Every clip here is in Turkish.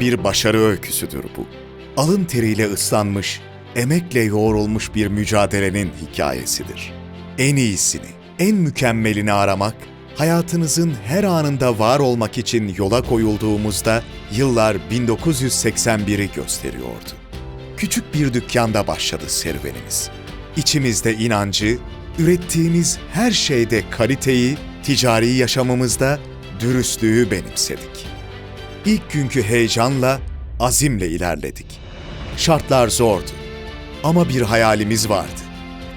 Bir başarı öyküsüdür bu. Alın teriyle ıslanmış, emekle yoğrulmuş bir mücadelenin hikayesidir. En iyisini, en mükemmelini aramak, hayatınızın her anında var olmak için yola koyulduğumuzda yıllar 1981'i gösteriyordu. Küçük bir dükkanda başladı serüvenimiz. İçimizde inancı, ürettiğimiz her şeyde kaliteyi, ticari yaşamımızda dürüstlüğü benimsedik. İlk günkü heyecanla, azimle ilerledik. Şartlar zordu ama bir hayalimiz vardı.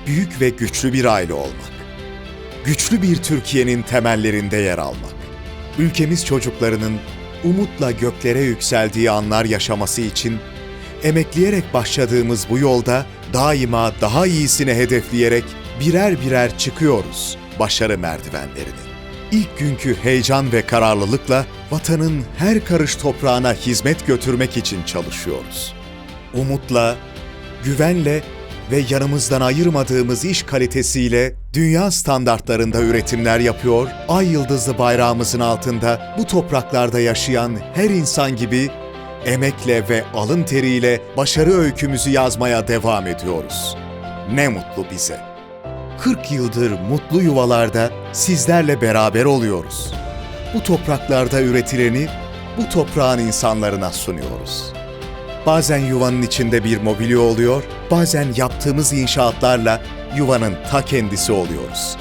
Büyük ve güçlü bir aile olmak. Güçlü bir Türkiye'nin temellerinde yer almak. Ülkemiz çocuklarının umutla göklere yükseldiği anlar yaşaması için emekleyerek başladığımız bu yolda daima daha iyisini hedefleyerek birer birer çıkıyoruz başarı merdivenlerini. İlk günkü heyecan ve kararlılıkla vatanın her karış toprağına hizmet götürmek için çalışıyoruz. Umutla, güvenle ve yanımızdan ayırmadığımız iş kalitesiyle dünya standartlarında üretimler yapıyor, ay yıldızlı bayrağımızın altında bu topraklarda yaşayan her insan gibi emekle ve alın teriyle başarı öykümüzü yazmaya devam ediyoruz. Ne mutlu bize. 40 yıldır mutlu yuvalarda sizlerle beraber oluyoruz. Bu topraklarda üretileni bu toprağın insanlarına sunuyoruz. Bazen yuvanın içinde bir mobilya oluyor, bazen yaptığımız inşaatlarla yuvanın ta kendisi oluyoruz.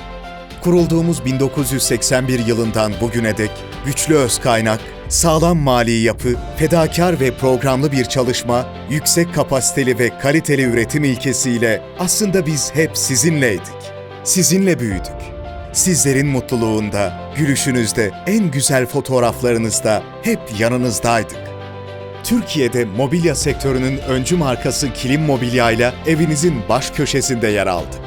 Kurulduğumuz 1981 yılından bugüne dek güçlü öz kaynak, sağlam mali yapı, fedakar ve programlı bir çalışma, yüksek kapasiteli ve kaliteli üretim ilkesiyle aslında biz hep sizinleydik. Sizinle büyüdük. Sizlerin mutluluğunda, gülüşünüzde, en güzel fotoğraflarınızda hep yanınızdaydık. Türkiye'de mobilya sektörünün öncü markası Kilim Mobilya ile evinizin baş köşesinde yer aldık.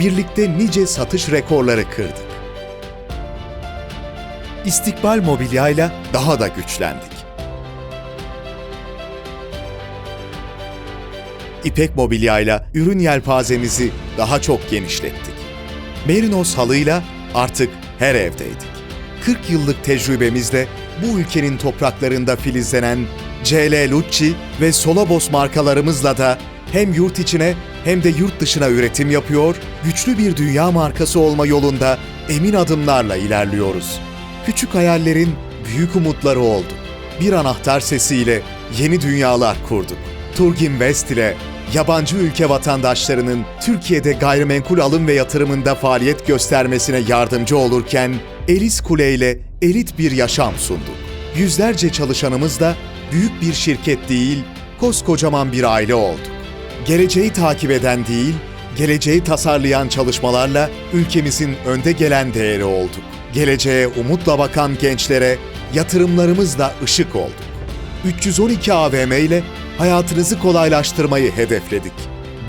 Birlikte nice satış rekorları kırdık. İstikbal Mobilya ile daha da güçlendik. İpek Mobilya ile ürün yelpazemizi daha çok genişlettik. Merinos halıyla artık her evdeydik. 40 yıllık tecrübemizle bu ülkenin topraklarında filizlenen CL Lucci ve Solobos markalarımızla da hem yurt içine hem de yurt dışına üretim yapıyor, güçlü bir dünya markası olma yolunda emin adımlarla ilerliyoruz. Küçük hayallerin büyük umutları olduk. Bir anahtar sesiyle yeni dünyalar kurduk. Turgin West ile yabancı ülke vatandaşlarının Türkiye'de gayrimenkul alım ve yatırımında faaliyet göstermesine yardımcı olurken Elis Kule ile elit bir yaşam sunduk. Yüzlerce çalışanımızla büyük bir şirket değil, koskocaman bir aile olduk. Geleceği takip eden değil, geleceği tasarlayan çalışmalarla ülkemizin önde gelen değeri olduk. Geleceğe umutla bakan gençlere yatırımlarımızla ışık olduk. 312 AVM ile hayatınızı kolaylaştırmayı hedefledik.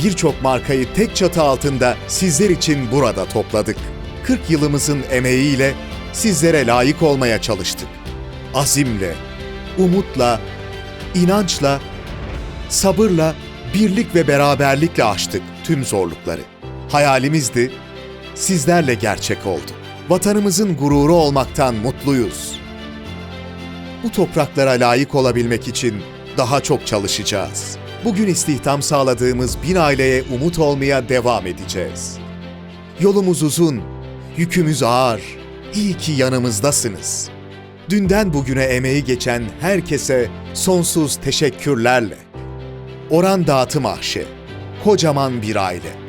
Birçok markayı tek çatı altında sizler için burada topladık. 40 yılımızın emeğiyle sizlere layık olmaya çalıştık. Azimle, umutla, inançla, sabırla, birlik ve beraberlikle aştık tüm zorlukları. Hayalimizdi, sizlerle gerçek oldu. Vatanımızın gururu olmaktan mutluyuz. Bu topraklara layık olabilmek için daha çok çalışacağız. Bugün istihdam sağladığımız bin aileye umut olmaya devam edeceğiz. Yolumuz uzun, yükümüz ağır. İyi ki yanımızdasınız. Dünden bugüne emeği geçen herkese sonsuz teşekkürlerle. Oran Dağıtım Ahşe, kocaman bir aile.